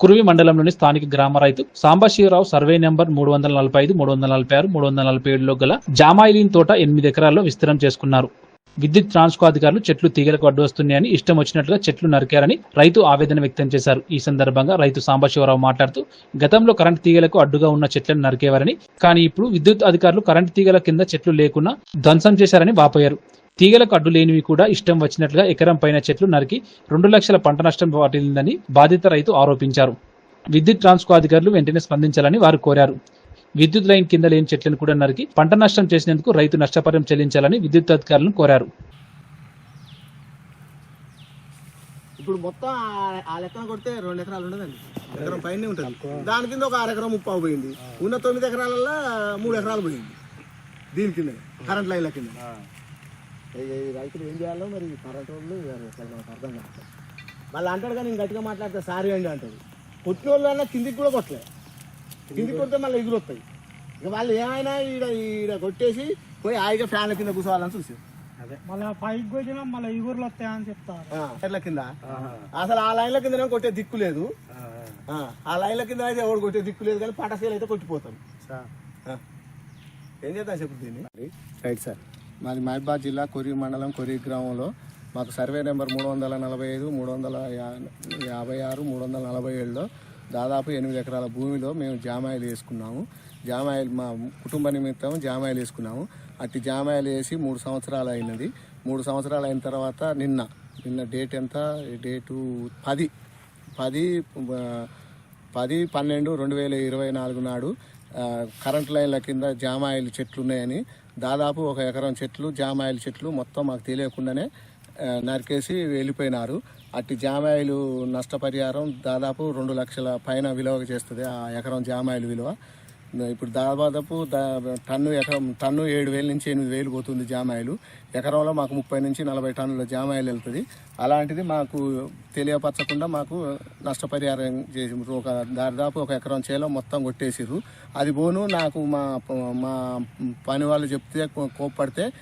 కురువి మండలంలోని స్థానిక గ్రామ రైతు సాంబశివరావు సర్వే నెంబర్ మూడు వందల నలభై ఐదు మూడు వందల నలభై ఆరు మూడు వందల నలభై ఏడులో గల జామాయిలీన్ తోట ఎనిమిది ఎకరాల్లో విస్తీర్ణం చేసుకున్నారు. విద్యుత్ ట్రాన్స్కో అధికారులు చెట్లు తీగలకు అడ్డు వస్తున్నాయని ఇష్టం వచ్చినట్లుగా చెట్లు నరికారని రైతు ఆవేదన వ్యక్తం చేశారు. ఈ సందర్భంగా రైతు సాంబశివరావు మాట్లాడుతూ గతంలో కరెంటు తీగలకు అడ్డుగా ఉన్న చెట్లను నరికేవారని కానీ ఇప్పుడు విద్యుత్ అధికారులు కరెంటు తీగల కింద చెట్లు లేకున్నా ధ్వంసం చేశారని వాపోయారు. తీగలకు అడ్డు లేనివి కూడా ఇష్టం వచ్చినట్లుగా ఎకరం పైన చెట్లు నరికి రెండు లక్షల పంట నష్టం వాటిల్లిందని బాధిత రైతు ఆరోపించారు. విద్యుత్ ట్రాన్స్కో అధికారులు వెంటనే స్పందించాలని వారు కోరారు. విద్యుత్ లైన్ కింద లేని చెట్లను కూడా నరికి పంట నష్టం చేసినందుకు రైతు నష్టపరిహారం చెల్లించాలని విద్యుత్ అధికారులను కోరారు. ఇప్పుడు మొత్తం ఆ- లెక్కన కొడితే రెండు ఎకరాలు ఉండదండి. ఎకరం పైన ఉంటుంది. దాని కింద ఒక అర ఎకరం ముప్పావు పోయింది. ఉన్న తొమ్మిది ఎకరాలలో మూడు ఎకరాలు పోయింది. దీని కింద కరెంట్ లైన్ల కింద రైతులు ఏం చేయాలో మరి కరెంట్ వాళ్ళు అసలు మనకు అర్థం కాదు వాళ్ళు అంటాడు కానీ నేను గట్టిగా మాట్లాడితే సారీ అండి అంటాడు. కొట్టిన వాళ్ళు అన్నా కిందికి కూడా కొట్టలే. కిందికి కొడితే మళ్ళీ ఎగురు వస్తాయి. ఇక వాళ్ళు ఏమైనా ఈడ ఈడ కొట్టేసి పోయి హాయిగా ఫ్యాన్ల కింద కూర్చోవాలని చూసి మళ్ళీ పైకి కొట్టినా మళ్ళీ ఇగురులు వస్తాయని చెప్తారు. చెట్ల కింద. అసలు ఆ లైన్ల కింద కొట్టే దిక్కు లేదు. ఆ, ఆ లైన్ల కింద అయితే ఎవరు కొట్టే దిక్కు లేదు కానీ పటాసీలు అయితే కొట్టిపోతాం. ఏం చేద్దాం చెప్పు దీన్ని? Right sir. మాది మహబాద్ జిల్లా కొరి మండలం కొరి గ్రామంలో. మాకు సర్వే నెంబర్ మూడు వందల నలభై ఐదు మూడు వందల యాభై ఆరు మూడు వందల నలభై ఏడులో దాదాపు ఎనిమిది ఎకరాల భూమిలో మేము జామాయిలు వేసుకున్నాము. జామాయిలు మా కుటుంబ నిమిత్తం జామాయిలు వేసుకున్నాము. అట్టి జామాయిలు వేసి మూడు సంవత్సరాలు అయినది. మూడు సంవత్సరాలు అయిన తర్వాత నిన్న నిన్న డేట్ ఎంత? డేటు పది. పది పది పన్నెండు రెండు వేల ఇరవై నాలుగు నాడు కరెంట్ లైన్ల కింద జామాయిల చెట్లు ఉన్నాయని దాదాపు ఒక ఎకరం చెట్లు జామాయిల చెట్లు మొత్తం మాకు తెలియకుండానే నరికేసి వెళ్ళిపోయినారు. అట్టి జామాయిలు నష్టపరిహారం దాదాపు రెండు లక్షల పైన విలువ చేస్తుంది ఆ ఎకరం జామాయిలు విలువ. ఇప్పుడు దాదాపు టన్ను ఎకరం టన్ను ఏడు వేల నుంచి ఎనిమిది వేలు పోతుంది జామాయిలు. ఎకరంలో మాకు ముప్పై నుంచి నలభై టన్నుల జామాయిలు వెళ్తుంది. అలాంటిది మాకు తెలియపరచకుండా మాకు నష్టపరిహారం చేసి ఒక దాదాపు ఒక ఎకరం చేలో మొత్తం కొట్టేసిర్రు. అది పోను నాకు మా మా పని వాళ్ళు చెప్తే కో- కోప్పడితే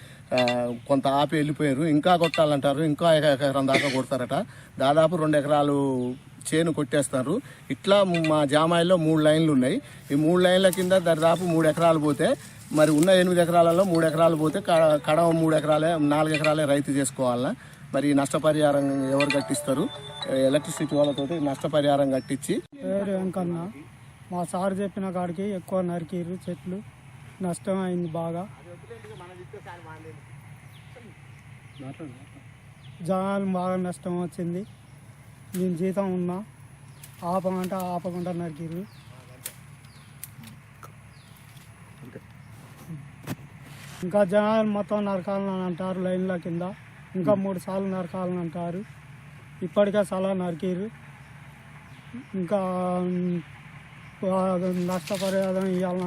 కొంత ఆపి వెళ్ళిపోయారు ఇంకా కొట్టాలంటారు. ఇంకా ఎకరం దాకా కొడతారట. దాదాపు రెండు ఎకరాలు చేను కొట్టేస్తారు. ఇట్లా మా జామాయిల్లో మూడు లైన్లు ఉన్నాయి. ఈ మూడు లైన్ల కింద దాదాపు మూడు ఎకరాలు పోతే మరి ఉన్న ఎనిమిది ఎకరాలలో మూడు ఎకరాలు పోతే కడవ మూడు ఎకరాలే నాలుగు ఎకరాలే రైతు చేసుకోవాలన్నా మరి ఈ నష్టపరిహారం ఎవరు కట్టిస్తారు? ఎలక్ట్రిసిటీ వాళ్ళతోటి నష్టపరిహారం కట్టించి. పేరు వెంకన్న. మా సార్ చెప్పిన కాడికి ఎక్కువ నరికిర్రు చెట్లు. నష్టం అయింది బాగా. జనాలు బాగా నష్టం వచ్చింది. నేను జీతం ఉన్నా ఆపమంటే ఆపకుండా నరికిర్రు ఇంకా జనాలు మొత్తం నరకాలని అంటారు లైన్ల కింద. ఇంకా మూడు సార్లు నరకాలని అంటారు. ఇప్పటికే చాలా నరికిర్రు. ఇంకా నష్టపరిహారం ఇవ్వాలని